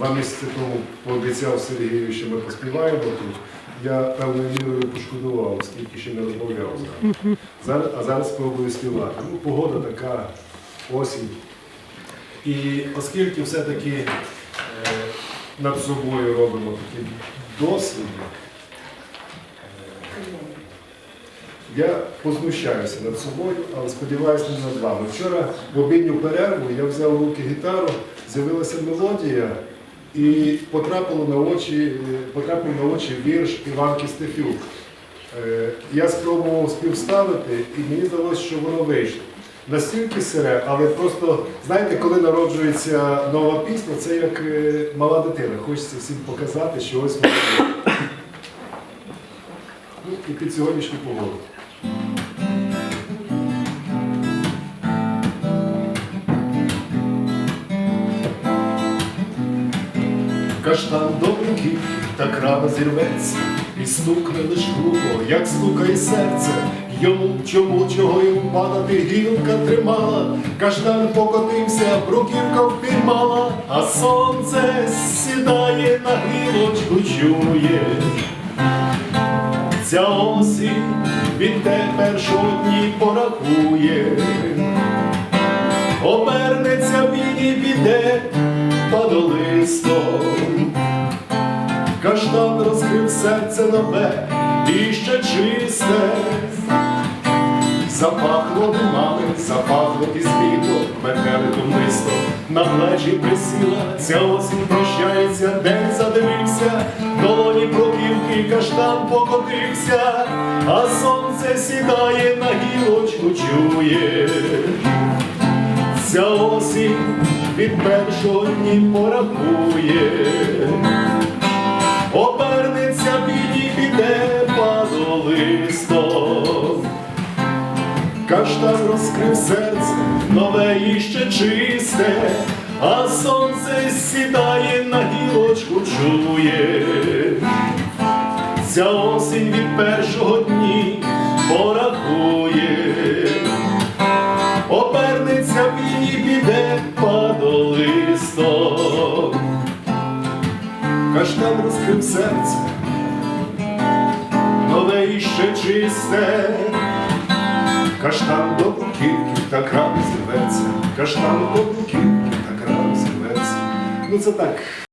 два місяці тому пообіцяв Сергію, що ми поспіваємо тут. Я певною мірою пошкодував, оскільки ще не розмовляв. Зараз, а зараз спробую співати. Ну, погода така, осінь. І оскільки все-таки е, над собою робимо такі досліди, е, я познущаюся над собою, але сподіваюся не над вами. Вчора в обідню перерву я взяв в руки гітару, з'явилася мелодія і потрапило на очі, е, потрапив на очі вірш Іванки Стефюк. Е, Я спробував співставити, і мені здалося, що воно вийшло. Настільки сире, але просто, знаєте, коли народжується нова пісня, це як е, мала дитина. Хочеться всім показати, що ось вона. є. Ну, і під сьогоднішню погоду. Каштан добренький, так рано зірветься, і стукне лиш грубо, як стукає серце. Йому чому чого йому падати гілка тримала, каштан покотився, бруківка впіймала, а сонце сідає на гілочку, чує. Ця осінь від тепер дні порахує, обернеться він і піде падолистом. Серце нове і ще чисте. Запахло димами, запахло і зліто, метеликом мисто, на плечі присіла, ця осінь прощається, день задивився, долоні проківки, каштан покотився, а сонце сідає на гілочку, чує. Ця осінь від першого дні порахує, Каштан розкрив серце, нове і ще чисте, а сонце сідає на гілочку, чує. Ця осінь від першого дні порахує, обернеться він і піде падолистом. Каштан розкрив серце, нове і ще чисте. Каштан до бруківки так рано зірветься, каштан до бруківки так рано зірветься. Ну це так.